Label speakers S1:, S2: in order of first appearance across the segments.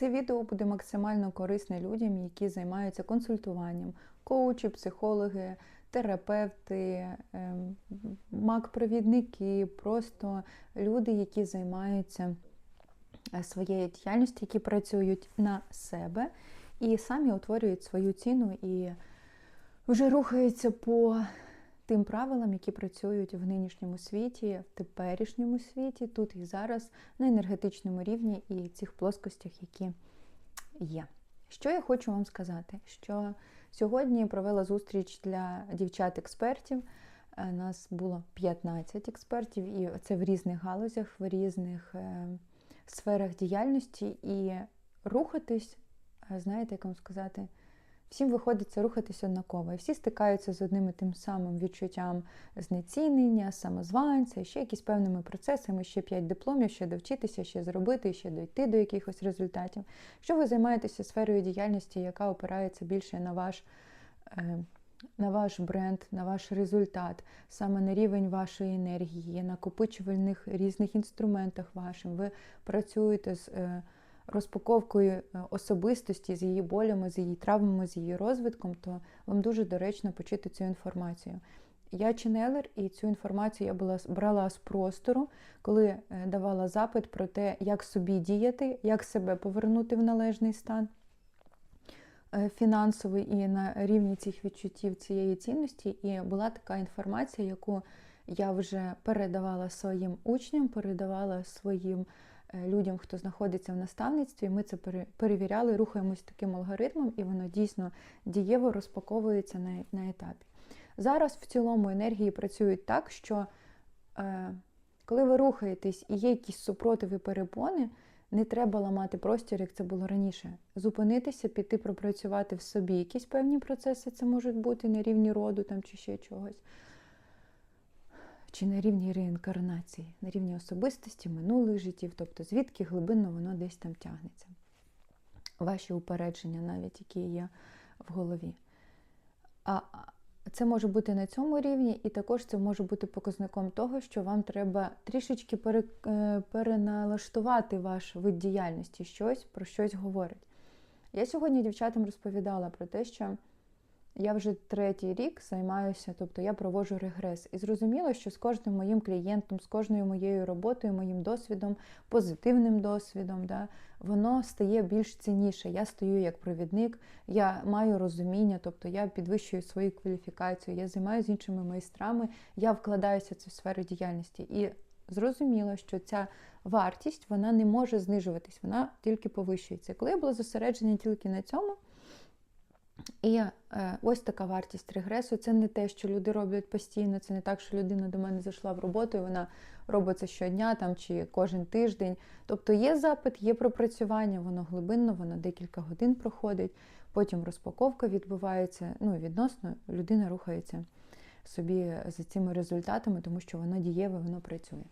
S1: Це відео буде максимально корисне людям, які займаються консультуванням, коучі, психологи, терапевти, ем, мак-провідники, просто люди, які займаються е, своєю діяльністю, які працюють на себе і самі утворюють свою ціну і вже рухаються по тим правилам, які працюють в нинішньому світі, в теперішньому світі, тут і зараз, на енергетичному рівні і цих плоскостях, які є. Що я хочу вам сказати? Що сьогодні провела зустріч для дівчат-експертів. Е, Нас було 15 експертів, і це в різних галузях, в різних е, сферах діяльності. І рухатись, е, знаєте, як вам сказати, всім виходиться рухатись однаково. І всі стикаються з одним і тим самим відчуттям знецінення, самозванця, ще якісь певними процесами, ще 5 дипломів, ще довчитися, ще зробити, ще дойти до якихось результатів. Якщо ви займаєтеся сферою діяльності, яка опирається більше на ваш. е, На ваш бренд, на ваш результат, саме на рівень вашої енергії, накопичувальних різних інструментах вашим. Ви працюєте з е, розпаковкою е, особистості, з її болями, з її травмами, з її розвитком, то вам дуже доречно почути цю інформацію. Я ченелер, і цю інформацію я була брала з простору, коли е, давала запит про те, як собі діяти, як себе повернути в належний стан е, фінансовий і на рівні цих відчуттів цієї цінності. І була така інформація, яку я вже передавала своїм учням, передавала своїм людям, хто знаходиться в наставництві. Ми це перевіряли, рухаємось таким алгоритмом, і воно дійсно дієво розпаковується на, на етапі. Зараз в цілому енергії працюють так, що е, коли ви рухаєтесь і є якісь супротиви перепони, не треба ламати простір, як це було раніше. Зупинитися, піти пропрацювати в собі якісь певні процеси, це можуть бути на рівні роду там, чи ще чогось. Чи на рівні реінкарнації, на рівні особистості, минулих життів, тобто звідки глибинно воно десь там тягнеться. Ваші упередження, навіть які є в голові. А це може бути на цьому рівні, і також це може бути показником того, що вам треба трішечки пере, е, переналаштувати ваш вид діяльності, щось про щось говорить. Я сьогодні дівчатам розповідала про те, що я вже третій рік займаюся, тобто я проводжу регрес. І зрозуміло, що з кожним моїм клієнтом, з кожною моєю роботою, моїм досвідом, позитивним досвідом, да, воно стає більш цінніше. Я стою як провідник, я маю розуміння, тобто я підвищую свою кваліфікацію, я займаюся іншими майстрами, я вкладаюся в цю сферу діяльності. І зрозуміло, що ця вартість вона не може знижуватись, вона тільки повищується. Коли я була зосереджена тільки на цьому. І е, ось така вартість регресу. Це не те, що люди роблять постійно. Це не так, що людина до мене зайшла в роботу, і вона робить це щодня там, чи кожен тиждень. Тобто є запит, є пропрацювання, воно глибинно, воно декілька годин проходить, потім розпаковка відбувається. Ну, відносно людина рухається собі за цими результатами, тому що воно дієве, воно працює.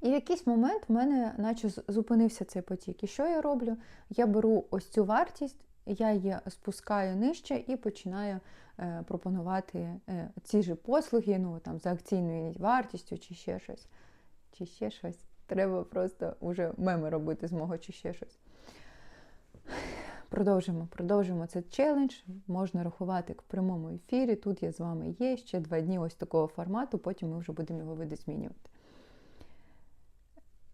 S1: І в якийсь момент в мене наче зупинився цей потік. І що я роблю? Я беру ось цю вартість, я її спускаю нижче і починаю е, пропонувати е, ці ж послуги, ну там за акційною вартістю чи ще щось. Чи ще щось. Треба просто вже меми робити з мого чи ще щось. Продовжимо, продовжимо цей челендж. Можна рахувати в прямому ефірі. Тут я з вами є ще два дні ось такого формату, потім ми вже будемо його видозмінювати.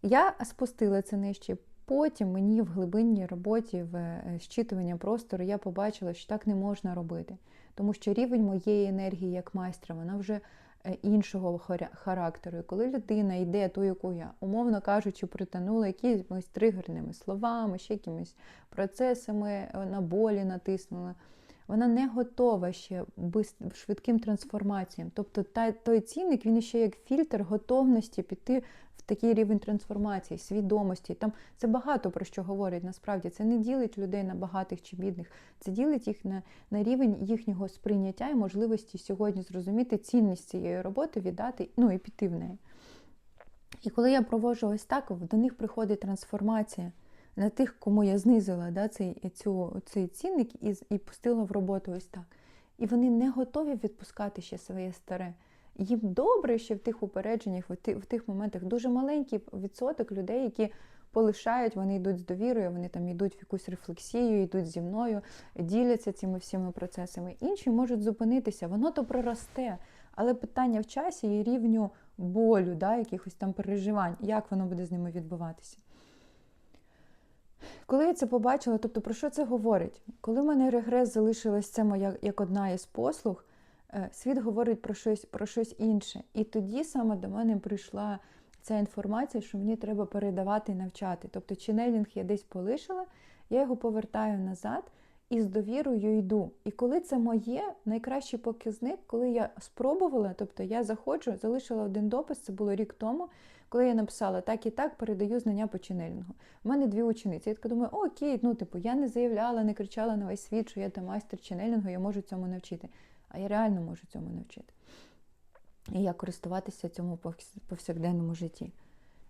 S1: Я спустила це нижче. Потім мені в глибинній роботі в е, щитування простору я побачила, що так не можна робити. Тому що рівень моєї енергії як майстра, вона вже е, іншого характеру. І коли людина йде ту, яку я, умовно кажучи, притягнула якимись тригерними словами, ще якимись процесами е, на болі натиснула, вона не готова ще швидким трансформаціям. Тобто той цінник, він ще як фільтр готовності піти такий рівень трансформації, свідомості. Там це багато про що говорять. Насправді це не ділить людей на багатих чи бідних, це ділить їх на, на рівень їхнього сприйняття і можливості сьогодні зрозуміти цінність цієї роботи, віддати, ну і піти в неї. І коли я проводжу ось так, до них приходить трансформація на тих, кому я знизила да, цей, цю, цей цінник і, і пустила в роботу ось так. І вони не готові відпускати ще своє старе. Їм добре ще в тих упередженнях, в тих, моментах дуже маленький відсоток людей, які полишають, вони йдуть з довірою, вони там йдуть в якусь рефлексію, йдуть зі мною, діляться цими всіми процесами. Інші можуть зупинитися, воно то проросте. Але питання в часі і рівню болю, да, якихось там переживань, як воно буде з ними відбуватися. Коли я це побачила, тобто про що це говорить? Коли в мене регрес залишилась це моя як одна із послуг, світ говорить про щось, про щось інше. І тоді саме до мене прийшла ця інформація, що мені треба передавати і навчати. Тобто, ченелінг я десь полишила, я його повертаю назад і з довірою йду. І коли це моє, найкращий показник, коли я спробувала, тобто я заходжу, залишила один допис, це було рік тому, коли я написала так і так, передаю знання по ченелінгу. У мене дві учениці. Я така думаю, окей, ну типу, я не заявляла, не кричала на весь світ, що я там майстер ченелінгу, я можу цьому навчити. А я реально можу цьому навчити. І як користуватися цьому повсякденному житті.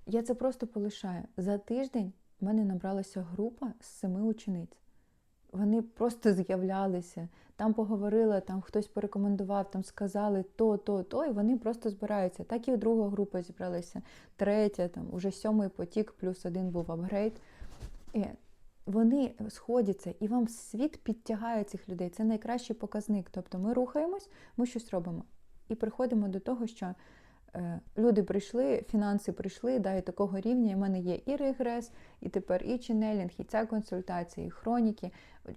S1: Я це просто полишаю. За тиждень в мене набралася група з семи учениць. Вони просто з'являлися, там поговорила, там хтось порекомендував, там сказали то, то, то, і вони просто збираються. Так і друга група зібралася, третя, там уже сьомий потік, плюс один був апгрейд. Вони сходяться, і вам світ підтягає цих людей. Це найкращий показник. Тобто ми рухаємось, ми щось робимо. І приходимо до того, що Е, люди прийшли, фінанси прийшли, да, і такого рівня. У мене є і регрес, і тепер і ченелінг, і ця консультація, і хроніки.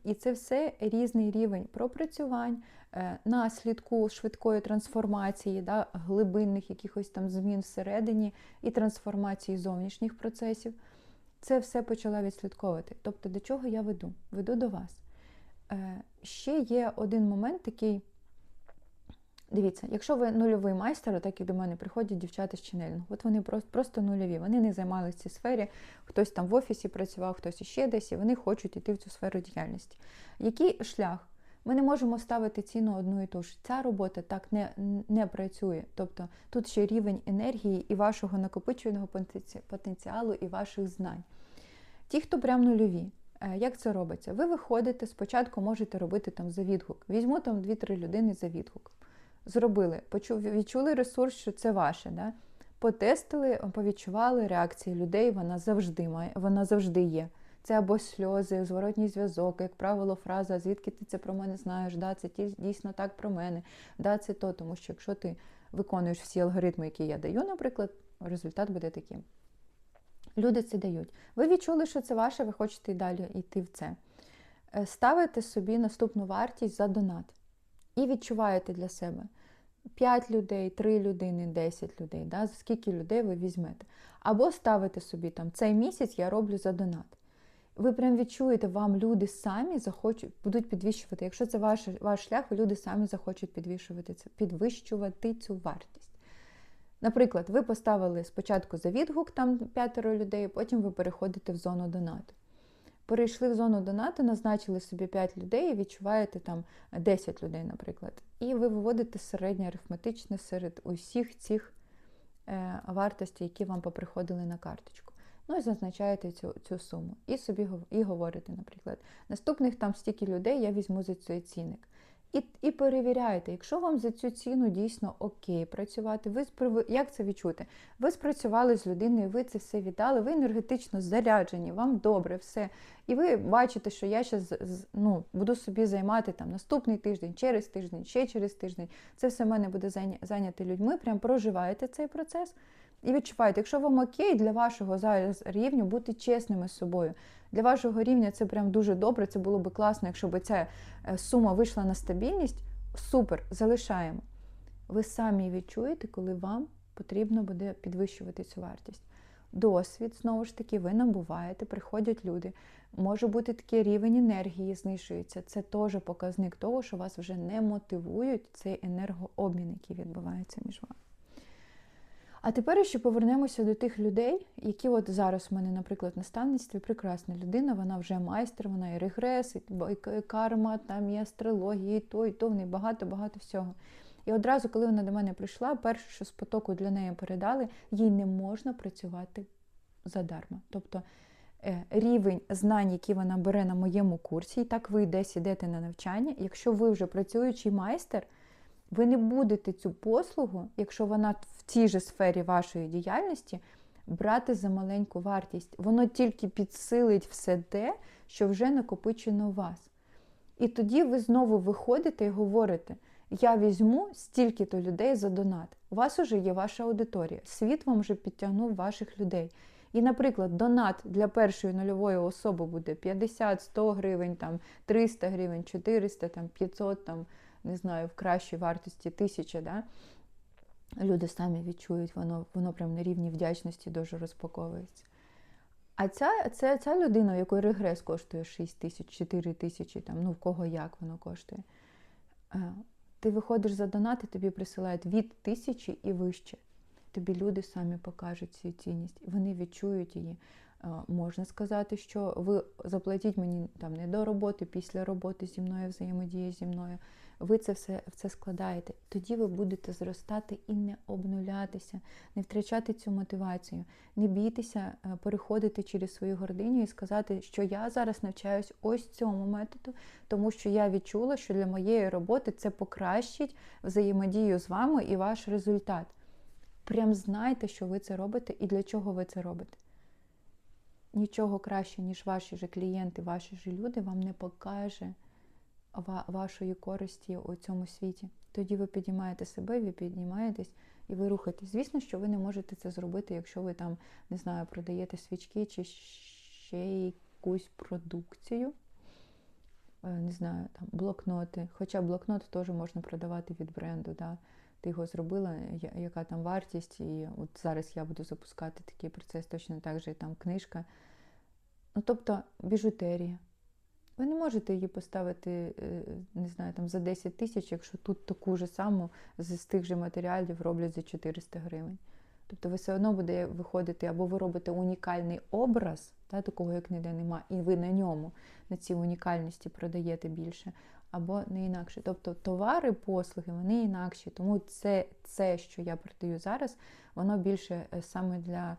S1: І це все різний рівень пропрацювань, е, наслідку швидкої трансформації, да, глибинних якихось там змін всередині і трансформації зовнішніх процесів. Це все почала відслідковувати. Тобто, до чого я веду? Веду до вас. Е, ще є один момент такий. Дивіться, якщо ви нульовий майстер, так і до мене приходять дівчата з ченелінгу, от вони просто просто нульові. Вони не займалися в цій сфері, хтось там в офісі працював, хтось іще десь, і вони хочуть йти в цю сферу діяльності. Який шлях? Ми не можемо ставити ціну одну і ту ж. Ця робота так не не працює. Тобто тут ще рівень енергії і вашого накопичувального потенціалу, і ваших знань. Ті, хто прям нульові, е, як це робиться? Ви виходите, спочатку можете робити там за відгук. Візьму там 2-3 людини за відгук зробили, відчули ресурс, що це ваше. Да? Потестили, повідчували реакції людей, вона завжди має, вона завжди є. Це або сльози, зворотній зв'язок, як правило, фраза, звідки ти це про мене знаєш, да, це дійсно так про мене, да, це то, тому що якщо ти виконуєш всі алгоритми, які я даю, наприклад, результат буде таким. Люди це дають. Ви відчули, що це ваше, ви хочете і далі йти в це. Е, ставите собі наступну вартість за донат і відчуваєте для себе. 5 людей, 3 людини, 10 людей, да, скільки людей ви візьмете. Або ставите собі там цей місяць я роблю за донат. Ви прям відчуєте, вам люди самі захочуть, будуть підвищувати. Якщо це ваш ваш шлях, люди самі захочуть підвищувати це, підвищувати цю вартість. Наприклад, ви поставили спочатку за відгук там п'ятеро людей, потім ви переходите в зону донату перейшли в зону донату, назначили собі 5 людей і відчуваєте там 10 людей, наприклад. І ви виводите середнє арифметичне серед усіх цих е, вартостей, які вам поприходили на карточку. Ну і зазначаєте цю цю суму. І собі і говорите, наприклад, наступних там стільки людей я візьму за цей цінник. І і перевіряєте, якщо вам за цю ціну дійсно окей працювати, ви як це відчути? Ви спрацювали з людиною, ви це все віддали, ви енергетично заряджені, вам добре все. І ви бачите, що я ще ну, буду собі займати там наступний тиждень, через тиждень, ще через тиждень. Це все в мене буде зайняти людьми. Прям проживаєте цей процес. І відчуваєте, якщо вам окей, для вашого зараз рівню бути чесними з собою. Для вашого рівня це прям дуже добре. Це було би класно, якщо б ця е, сума вийшла на стабільність. Супер, залишаємо. Ви самі відчуєте, коли вам потрібно буде підвищувати цю вартість. Досвід, знову ж таки, ви набуваєте, приходять люди. Може бути такий рівень енергії знижується. Це теж показник того, що вас вже не мотивують цей енергообмін, який відбувається між вами. А тепер ще повернемося до тих людей, які от зараз у мене, наприклад, в наставництві прекрасна людина, вона вже майстер, вона і регрес, і карма, там і астрологія, і то, і то, в неї багато-багато всього. І одразу, коли вона до мене прийшла, перше, що з потоку для неї передали, їй не можна працювати задарма. Тобто е, рівень знань, які вона бере на моєму курсі, і так ви десь ідете на навчання, якщо ви вже працюючий майстер. Ви не будете цю послугу, якщо вона в цій же сфері вашої діяльності, брати за маленьку вартість. Воно тільки підсилить все те, що вже накопичено у вас. І тоді ви знову виходите і говорите: я візьму стільки-то людей за донат. У вас вже є ваша аудиторія. Світ вам вже підтягнув ваших людей. І, наприклад, донат для першої нульової особи буде 50, 100 гривень, там, 300 гривень, 400, там, 500, там, не знаю, в кращій вартості 1000, да? люди самі відчують, воно воно прям на рівні вдячності дуже розпаковується. А ця ця, ця людина, у якої регрес коштує 6 тисяч, 4 тисячі, там, ну в кого як воно коштує, е, ти виходиш за донат і тобі присилають від тисячі і вище. Тобі люди самі покажуть цю цінність, вони відчують її. Е, Можна сказати, що ви заплатіть мені там не до роботи, після роботи зі мною, взаємодії зі мною. Ви це все це складаєте. Тоді ви будете зростати і не обнулятися, не втрачати цю мотивацію, не бійтеся е, переходити через свою гординю і сказати, що я зараз навчаюсь ось цьому методу, тому що я відчула, що для моєї роботи це покращить взаємодію з вами і ваш результат. Прям знайте, що ви це робите і для чого ви це робите. Нічого краще, ніж ваші ж клієнти, ваші ж люди вам не покаже вашої користі у цьому світі. Тоді ви піднімаєте себе, ви піднімаєтесь і ви рухаєтесь. Звісно, що ви не можете це зробити, якщо ви там, не знаю, продаєте свічки чи ще якусь продукцію. Е, не знаю, там блокноти. Хоча блокнот теж можна продавати від бренду. Да? Ти його зробила, яка там вартість, і от зараз я буду запускати такий процес, точно так же і там книжка. Ну, тобто біжутерія. Ви не можете її поставити, е, не знаю, там за 10 тисяч, якщо тут таку ж саму з тих же матеріалів роблять за 400 гривень. Тобто ви все одно буде виходити, або ви робите унікальний образ, та, такого як ніде нема, і ви на ньому, на цій унікальності продаєте більше, або не інакше. Тобто товари, послуги, вони інакші. Тому це, це що я продаю зараз, воно більше е, саме для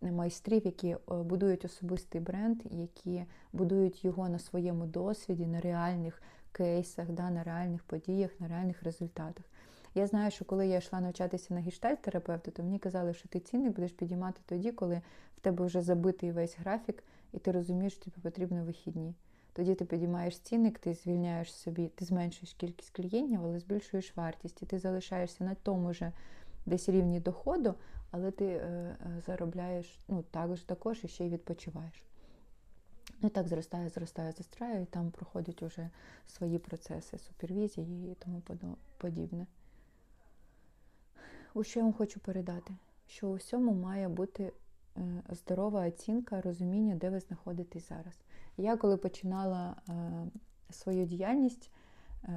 S1: майстрів, які е, будують особистий бренд, які будують його на своєму досвіді, на реальних кейсах, да, на реальних подіях, на реальних результатах. Я знаю, що коли я йшла навчатися на гештальт-терапевта, то мені казали, що ти цінник будеш підіймати тоді, коли в тебе вже забитий весь графік, і ти розумієш, що тобі потрібно вихідні. Тоді ти підіймаєш цінник, ти звільняєш собі, ти зменшуєш кількість клієнтів, але збільшуєш вартість, і ти залишаєшся на тому ж десь рівні доходу, але ти е, е, заробляєш ну, також також і ще й відпочиваєш. Ну і так зростає, зростає, зростає, і там проходять уже свої процеси супервізії і тому подібне. У що я вам хочу передати? Що у всьому має бути е, здорова оцінка, розуміння, де ви знаходитесь зараз. Я коли починала свою діяльність,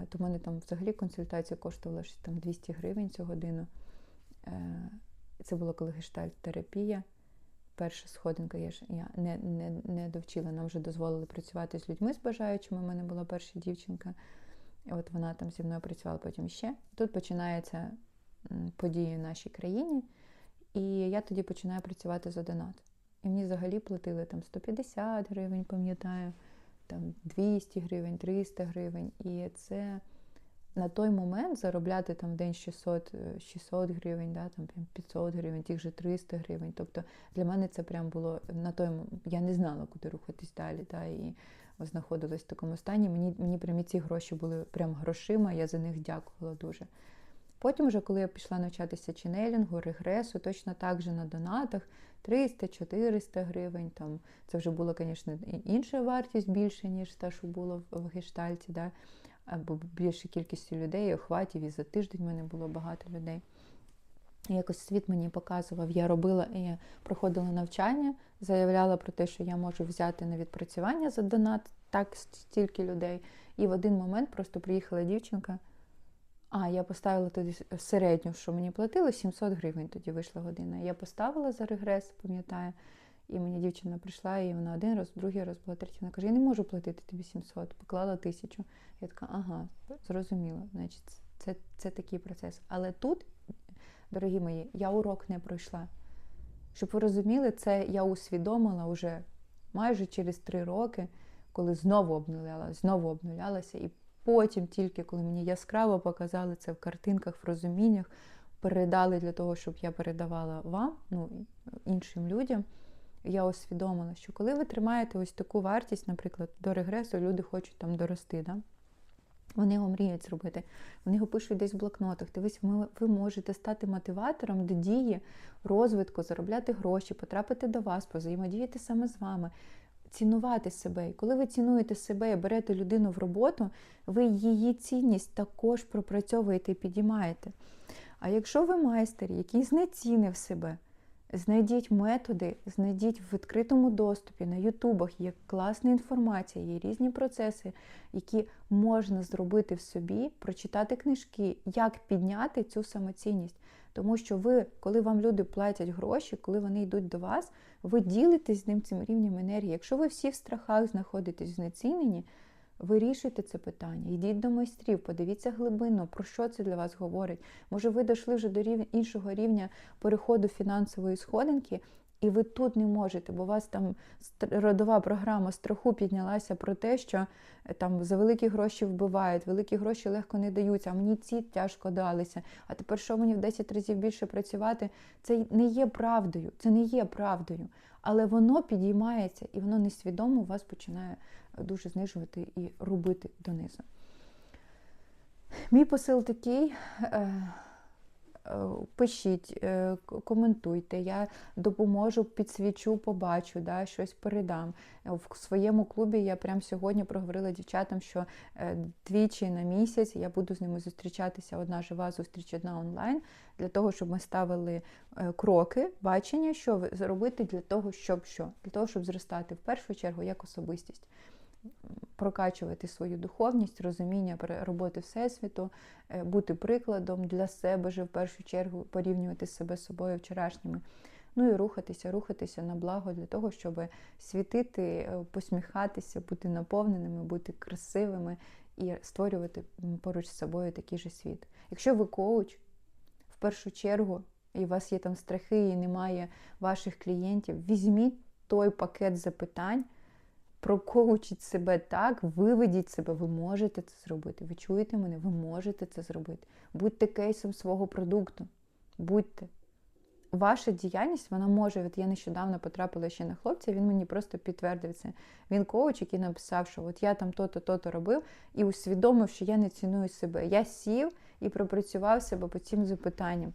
S1: то в мене там взагалі консультація коштувала там 200 гривень цю годину. Це було коли гештальт-терапія. Перша сходинка я ж я не не, не довчила, нам вже дозволили працювати з людьми з бажаючими. У мене була перша дівчинка, от вона там зі мною працювала потім ще. Тут починаються події в нашій країні, і я тоді починаю працювати за донат. І мені взагалі платили там 150 гривень, пам'ятаю, там 200 гривень, 300 гривень. І це на той момент заробляти там день 600 600 е, гривень, да, там 500 гривень, тих же 300 гривень. Тобто для мене це прям було на той момент, я не знала, куди рухатись далі. Да, і знаходилась в такому стані. Мені мені прям ці гроші були прям грошима, я за них дякувала дуже. Потім, вже, коли я пішла навчатися ченелінгу, регресу, точно так же на донатах 300-400 гривень. Там, Це вже була, звісно, інша вартість більше, ніж та, що було в гештальті. Да або більше кількістю людей, охватів, і за тиждень в мене було багато людей. І якось світ мені показував, я робила я проходила навчання, заявляла про те, що я можу взяти на відпрацювання за донат так стільки людей. І в один момент просто приїхала дівчинка. А, я поставила тоді середню, що мені платили, 700 гривень тоді вийшла година. Я поставила за регрес, пам'ятаю. І мені дівчина прийшла, і вона один раз, другий раз була третій. Вона каже, я не можу платити тобі 700, поклала тисячу. Я така, ага, зрозуміло. Значить, це, це такий процес. Але тут, дорогі мої, я урок не пройшла. Щоб ви розуміли, це я усвідомила вже майже через три роки, коли знову обнулялася, знову обнулялася. І потім, тільки коли мені яскраво показали це в картинках, в розуміннях, передали для того, щоб я передавала вам, ну, іншим людям. Я усвідомила, що коли ви тримаєте ось таку вартість, наприклад, до регресу, люди хочуть там дорости. Да? Вони його мріють зробити, вони його пишуть десь в блокнотах. Дивись, ви, можете стати мотиватором до дії, розвитку, заробляти гроші, потрапити до вас, взаємодіяти саме з вами, цінувати себе. І коли ви цінуєте себе і берете людину в роботу, ви її цінність також пропрацьовуєте і підіймаєте. А якщо ви майстер, який знецінив себе, Знайдіть методи, знайдіть в відкритому доступі на Ютубах є класна інформація, є різні процеси, які можна зробити в собі, прочитати книжки, як підняти цю самоцінність. Тому що ви, коли вам люди платять гроші, коли вони йдуть до вас, ви ділитесь з ним цим рівнем енергії. Якщо ви всі в страхах знаходитесь в знеціненні, Вирішуйте це питання, йдіть до майстрів, подивіться глибинно, про що це для вас говорить. Може, ви дійшли вже до рівня, іншого рівня переходу фінансової сходинки, і ви тут не можете, бо у вас там родова програма страху піднялася про те, що е, там за великі гроші вбивають, великі гроші легко не даються, а мені ці тяжко далися. А тепер що мені в 10 разів більше працювати? Це не є правдою, це не є правдою. Але воно підіймається і воно несвідомо вас починає дуже знижувати і робити донизу. Мій посил такий. Е, е, пишіть, е, коментуйте, я допоможу, підсвічу, побачу, да, щось передам. В своєму клубі я прямо сьогодні проговорила дівчатам, що двічі на місяць я буду з ними зустрічатися. Одна жива зустріч, одна онлайн, для того, щоб ми ставили кроки, бачення, що зробити для того, щоб що? Для того, щоб зростати в першу чергу як особистість прокачувати свою духовність, розуміння роботи Всесвіту, е, бути прикладом для себе же в першу чергу порівнювати себе з собою вчорашніми. Ну і рухатися, рухатися на благо для того, щоб світити, е, посміхатися, бути наповненими, бути красивими і створювати поруч з собою такий же світ. Якщо ви коуч, в першу чергу, і у вас є там страхи, і немає ваших клієнтів, візьміть той пакет запитань прокоучіть себе так, виведіть себе, ви можете це зробити. Ви чуєте мене? Ви можете це зробити. Будьте кейсом свого продукту. Будьте. Ваша діяльність, вона може, от я нещодавно потрапила ще на хлопця, він мені просто підтвердив це. Він коуч, який написав, що от я там то-то, то-то робив, і усвідомив, що я не ціную себе. Я сів і пропрацював себе по цим запитанням.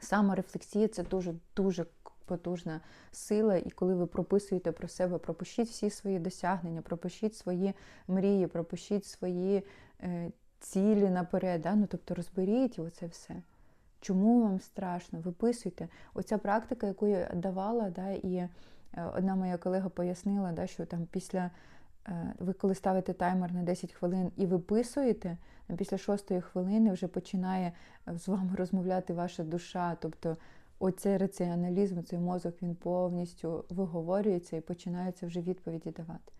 S1: Саморефлексія це дуже дуже потужна сила, і коли ви прописуєте про себе, пропишіть всі свої досягнення, пропишіть свої мрії, пропишіть свої е, цілі наперед. Да? Ну, Тобто розберіть оце все. Чому вам страшно? Виписуйте. Оця практика, яку я давала, да, і е, одна моя колега пояснила, да, що там після. Е, ви коли ставите таймер на 10 хвилин і виписуєте, після шостої хвилини вже починає з вами розмовляти ваша душа. Тобто оцей раціоналізм, цей мозок, він повністю виговорюється і починаються вже відповіді давати.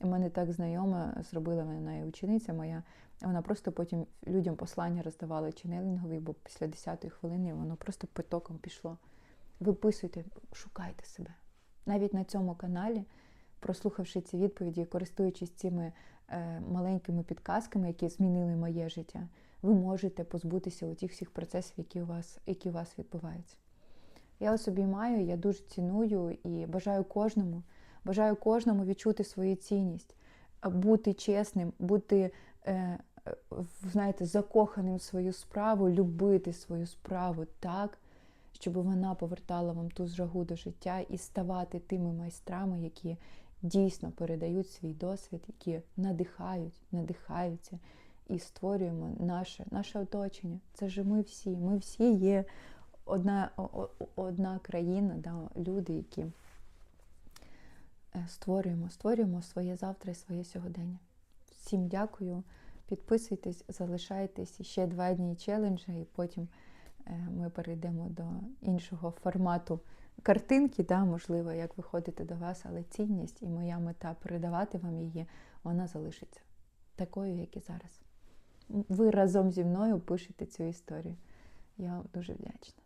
S1: У мене так знайома зробила і учениця моя, вона просто потім людям послання роздавала ченелінгові, бо після 10-ї хвилини воно просто потоком пішло. Виписуйте, шукайте себе. Навіть на цьому каналі, прослухавши ці відповіді, користуючись цими е, маленькими підказками, які змінили моє життя ви можете позбутися тих всіх процесів, які у вас які у вас відбуваються. Я у собі маю, я дуже ціную і бажаю кожному, бажаю кожному відчути свою цінність, бути чесним, бути, е, знаєте, закоханим в свою справу, любити свою справу так, щоб вона повертала вам ту жагу до життя і ставати тими майстрами, які дійсно передають свій досвід, які надихають, надихаються і створюємо наше наше оточення. Це ж ми всі. Ми всі є одна одна країна, да, люди, які е, створюємо, створюємо своє завтра і своє сьогодення. Всім дякую. Підписуйтесь, залишайтесь ще два дні челенджа, і потім е, ми перейдемо до іншого формату картинки, да, можливо, як виходити до вас, але цінність і моя мета передавати вам її, вона залишиться такою, як і зараз ви разом зі мною пишете цю історію. Я вам дуже вдячна.